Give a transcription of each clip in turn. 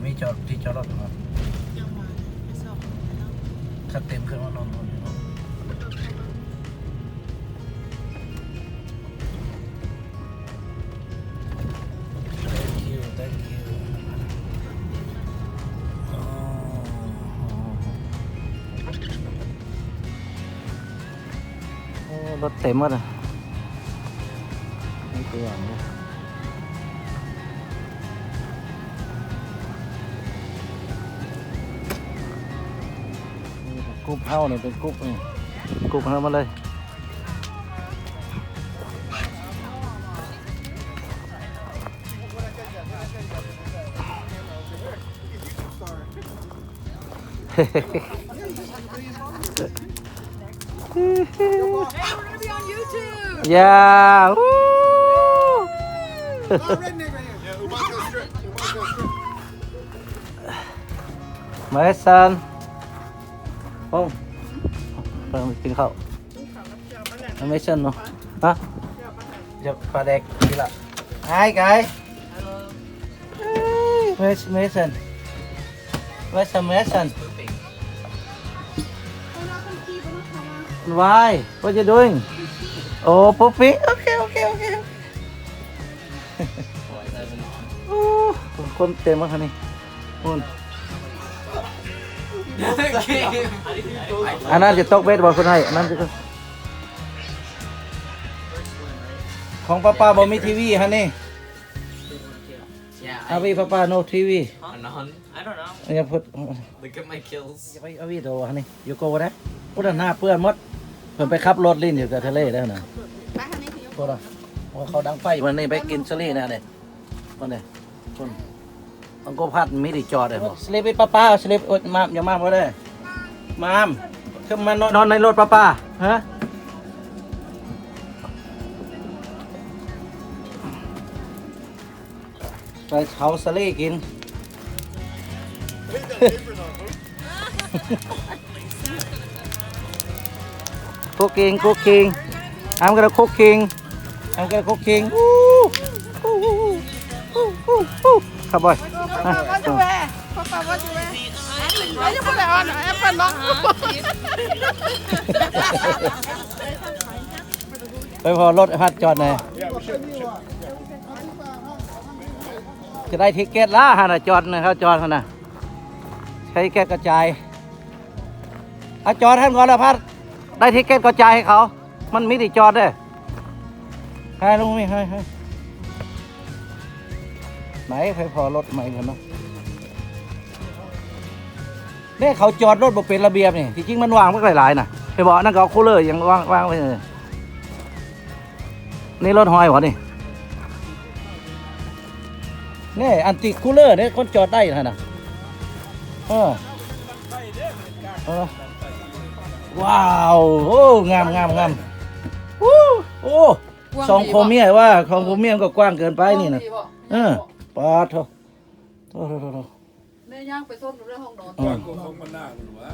จะมีจอดที่จอดรถครับยังมาไปสอบแล้วถ้าเต็มเครื่องก็นอนนอนอยู่เนาะ Thank you thank you อ๋อโอ้รถเต็มหมดอะนี่ตัวอย่างเนี่ย กรุ๊ปเฮ้าเนี่ยเป็นกรุ๊ปนี่กรุ๊ปเฮ้ามาเลย Hey, we're gonna be on YouTube. Yeah. Woo. Yeah, Ubuntu strip. Ubuntu strip. My son. ป้องไปกินข้าวไม่เช่นเนาะฮะจะปลาแดกกินละ Hi guys Where's Mason Where's the Mason Why What you doing Oh puppy Okay okay okay โอ้คนเต็มมากค่ะนี่คุณ อันนั้นจะตกเบ็ดบอลคนให้อันนั้นจะของป้าป้าบอมีทีวีฮะนี่ Yeah, อา I, วีป้าป้า no ทีวี huh? none. I don't know. อย่าพูด Look at my kills. อย่าไปอาวีโดฮะนี่อยู่โกนะพูดหน้าเปื้อนหมดเพิ่นไปขับรถลิ้นอยู่กับทะเลแล้วนะไปทางนี้คือยกพูดอะว่าเขาดังไฟมันนี่ไปกินสลีนะเนี่ยมันเนี่ยคน มันก็พัดมีดิจอดเลยสลีปป้าป้าสลีปมามอย่ามาบ่ได้มามขึ้นมานอนในรถป้าป้าฮะไปเผาสลีกิน Leave that apron on, folks. cooking cooking I'm gonna cooking I'm gonna cooking Woo! Woo, woo, woo, woo, woo. ครับบอย Papa, what you wear? Papa, what you wear? Why you put that on? Apple long. ไปพอรถพัดจอดหน่อย Yeah, we should. We should. จะได้ทิกเก็ตละฮะนะจอดนะครับจอดฮะนะใช้ทิกเก็ตกระจายเอาจอดท่านก่อนละพัดได้ทิกเก็ตกระจายให้เขา มันมีที่จอดเด้อให้ลุงมีให้ให้ ไหนไปพอรถใหม่กันเนาะเนี่ยเขาจอดรถบ่เป็นระเบียบนี่ที่จริงมันวางไม่หลายๆนะไปบอกนั่นก็เอาคูลเลอร์ยังวางวางไว้เลยนี่รถหอยวะนี่นี่อันติคูลเลอร์เนี่ยคนจอดได้นะนะเออเออว้าวโอ้งามงามงามวู้โอ้สองโคเมียว่าของโคเมียมันก็กว้างเกินไปนี่นะเออ ปาดเถอะโถ่โถ่โถ่โถ่แม่ย่างไปส้นอยู่ในห้องนอนเออกว้างกว่าของมันหน้ามันว่า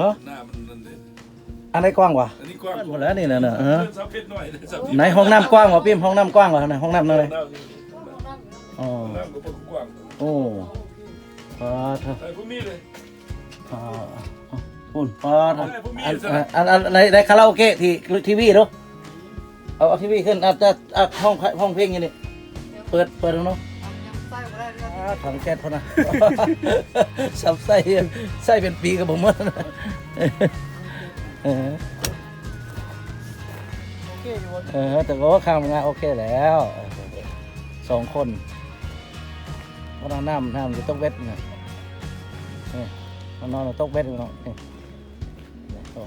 ฮะหน้ามันนั่นเองอันไหนกว้างวะอันนี้กว้างหมดแล้วนี่นะเนอะเออเสับเพชรหน่อยสับไหนห้องน้ำกว้างวะพี่ห้องน้ำกว้างวะไหนห้องน้ำนั่นเลยอ๋อน้ำก็บ่กว้างโอ้ปาดเถอะไอ้พวกมีเลยอ่าปุ่นปอดอันอันอันอันในในคาราโอเกะที่ทีวีเนาะเอาเอาทีวีขึ้นอาจจะอะห้องห้องเพลงอย่างนี้เปิดเปิดดูเนาะ ถังแก๊สพอนะ สับไส้ไส้เป็นปีกับผมว่านะเออเออแต่ก็ว่าข้ามงานโอเคแล้วสองคนก็น้ำน้ำน้ำจะต้องเวทนะนี่มันนอนต้องเวทอยู่เนาะนี่โอ้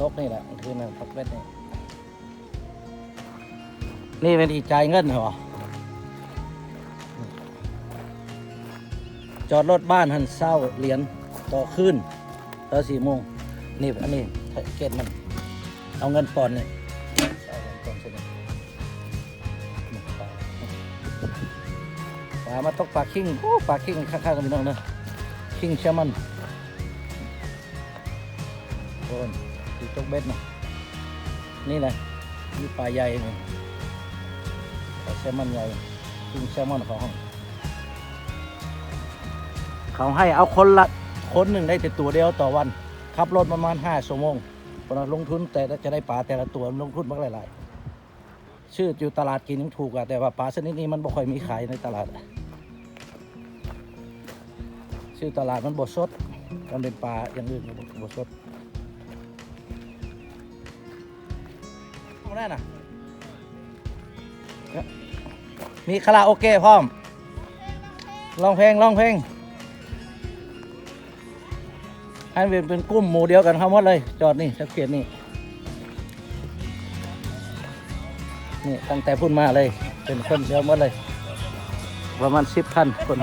ตกนี่แหละคือมันตกเบ็ดนี่นี่เป็นที่จ่ายเงินเหรอ จอดรถบ้านหันเศร้าเหรียญต่อคืนต่อสี่โมงนี่อันนี้เกตมัน เอาเงินปอนนี่เอาเงินปอนด์ใช่ไหมนี่ปลาปลามาตกปลาคิงโอ้ปลาคิงข้างๆกันพี่น้องเนอะคิงแชมันโอนตีตกเบ็ดนะนี่แหละนี่ปลาใหญ่นี่ปลาแซลมอนใหญ่กินแซลมอนเขาห้อง เขาให้เอาคนละคนหนึ่งได้แต่ตัวเดียวต่อวันขับรถประมาณห้าชั่วโมงเพราลงทุนแต่จะได้ปลาแต่ละตัวลงทุนมากหลายๆ ชื่ออยู่ตลาดกินยังถูกอะแต่ว่าปลาชนิดนี้มันบ่ค่อยมีขายในตลาด ชื่อตลาดมันบดสดกันเป็นปลาอย่างอื่นบดสดเอาได้น่ะมีคาราโอเกะพร้อมร้องเพลงร้องเพลง ให้เป็นเป็นกลุ่มหมู่เดียวกันเขาหมดเลย จอดนี่สังเกตนี่นี่ตั้งแต่พุ่นมาเลย เป็นคนเดียวหมดเลย ประมาณสิบพันคน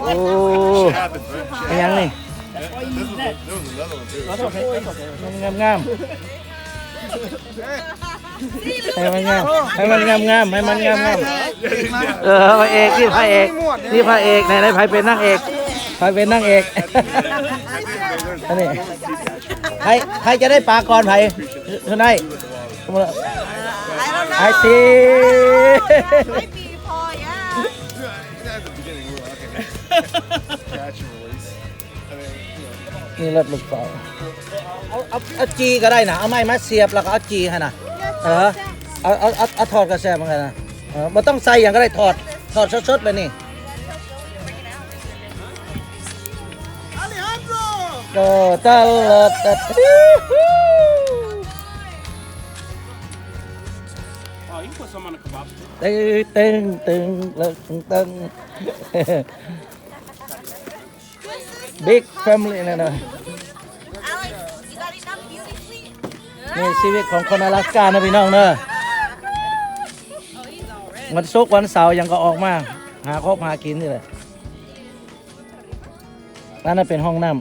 โอ้เป็นยังนี่งามงาม ให้มันงามให้มันงามงามให้มันงามงามเออพระเอกนี่พระเอกนี่พระเอกไหนไหนใครเป็นนางเอกใครเป็นนางเอกอันนี้ใครใครจะได้ปลาก่อนไผ่เท่าไหร่ไอตีไม่ปีพออะ Catch and release. I mean, you know, นี่รถลูกสาวเอาเอาเอาจีก็ได้นะเอาไม้มาเสียบแล้วก็เอาจีให้นะ เออเอาเอาเอาเอาถอดกระแสมันกันนะเออมันต้องใส่อย่างก็ได้ถอดถอดสดๆไปนี่ก็ตลอดตัด Oh, you put some on the kebab. ตึงตึงตึงตึงตึง Big family นะนะ นี่ชีวิตของคนอลาสก้านะพี่น้องเนอะวันศุกร์วันเสาร์ยังก็ออกมา หาครบหากินนี่แหละนั่นนะเป็นห้องน้ำ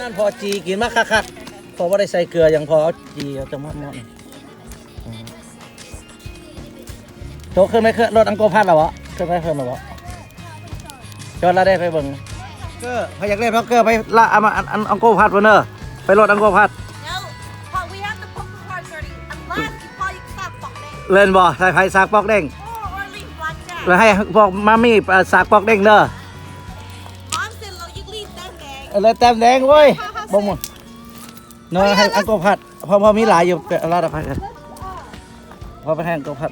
นั่นพอจีกินมากคักๆพอว่าได้ใส่เกลืออย่างพอเอาจีเอาจะมอดมอดโตขึ้นไหมเครื่อรถอังโกพัดหรอวะขึ้นไหมเพิ่มหรอวะจอดแล้วได้ไปเบิ่ง เกอร์พอยากเล่นเพราะเกอร์ไปละเอามาอันอันอังโกพัดวะเนอะไปรถอังโกพัด no Paul we have the poker cards already unless Paul you can stop fucking เล่นบ่ใส่ไผ่สากปอกเด้ง or or leave blackjack แล้วให้พวกมามี่เอ่อสากปอกเด้งเด้อ mom said low you leave them gang เลยแต้มแดงเว้ยบ่หมดเนาะให้อังโกพัดพอพอมีหลายอยู่เอาลาดพัดกันพอไปให้อังโกพัด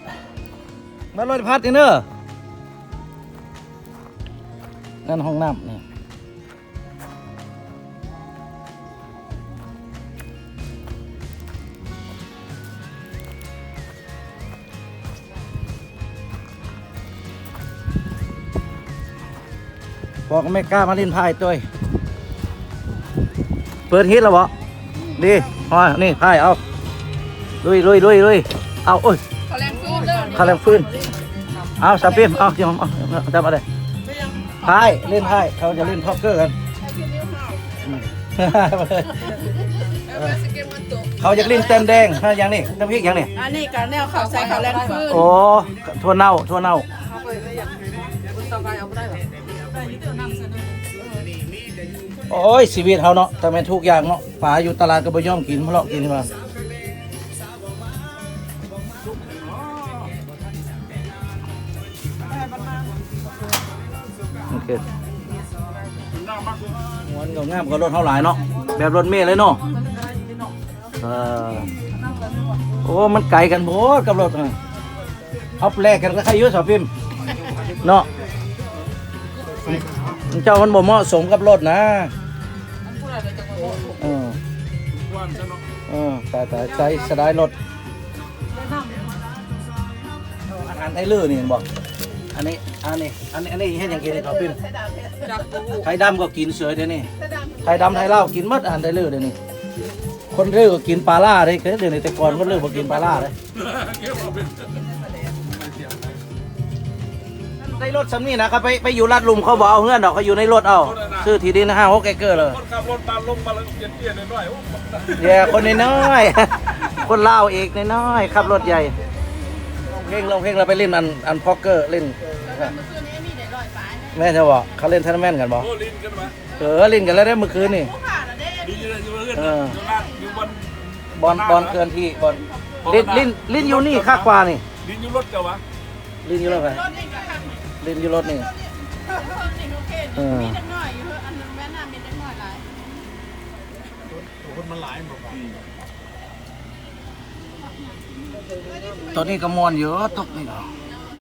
มารถพัดนี่เนอะนั่นห้องน้ำนี่ บอกไม่กล้ามาเล่นไพ่ตัวเองเปิดฮิตแล้วบ่ดีอ๋อนี่ไพ่เอาลุยลุยลุยลุยเอาโอ้ยขาแรงฟื้นขาแรงฟื้นเอาสับปิมเอายอมเอาเอาจับมาเลยไพ่เล่นไพ่เขาจะเล่นพ็อกเกอร์กันอืมเขาจะเล่นเต็มแดงถ้าอย่างนี้น้ำพริกอย่างนี้อันนี้การแนวข่าวใส่ข่าวแรงฟื้นโอ้ทั่วเน่าทั่วเน่า โอ้ยชีวิตเขาเนาะแต่แม่นทุกอย่างเนาะป่าอยู่ตลาดก็บ่ยอมกินเพราะกินมาโอเคมันก็งามกว่ารถเท่าหลายเนาะแบบรถเมล์เลยเนาะเออโอ้มันไกลกันโพดกับรถอะเอาแลกกันก็ใครยุ่สอบพิมเนาะเจ้ามันบ่เหมาะสมกับรถนะ เออแต่แต่ใจสลายรถอาหารไทยลื้อนี่เห็นบอกอันนี้อันนี้อันนี้อันนี้เห็นอย่างกินเลยครับพิมพ์ไทยดำก็กินเสือเดี๋ยวนี้ไทยดำไทยเหล้ากินหมดอาหารไทยลื้อเดี๋ยวนี้คนลื้อก็กินปลาล่าเลยเดี๋ยวนี้แต่ก่อนคนลื้อบ่กินปลาล่าเลย ในรถสำนี่นะครับไปไปอยู่ลาดลุมเขาบอกเอาเงื่อนดอกเขาอยู่ในรถเอาซื้อที่ดินห้าหกเอเกอร์เลยคนขับรถมาลงมาแล้วเปลี่ยนเปลี่ยนหน่อยๆโอ้เดี๋ยวคนน้อยๆคนเล่าวเอกน้อยๆขับรถใหญ่ลงเพลงลงเพลงเราไปเล่นอันอันพ็อกเกอร์เล่นแม่จะบอกเขาเล่นทันแมนกันบอกโหลินกันมาเออเล่นกันแล้วได้เมื่อคืนนี่ผ่านแล้วเด้ดีอยู่เลยอยู่เรื่อยเอออยู่ร้านอยู่บนบอลบอลเคลื่อนที่บอลลิ้นลิ้นลิ้นอยู่นี่ค่ากว่านี่ดินอยู่รถเจ้าวะลิ้นอยู่รถไปรถนี่ก็คัน ลิ้นอยู่รถนี่รถนี่โอเคเออมีเด็กน้อยอยู่อันนั้นแม่น้ามีเด็กน้อยหลายคนมันหลายหมดตัวนี้ก็มวนอยู่ตกนี่ก็เ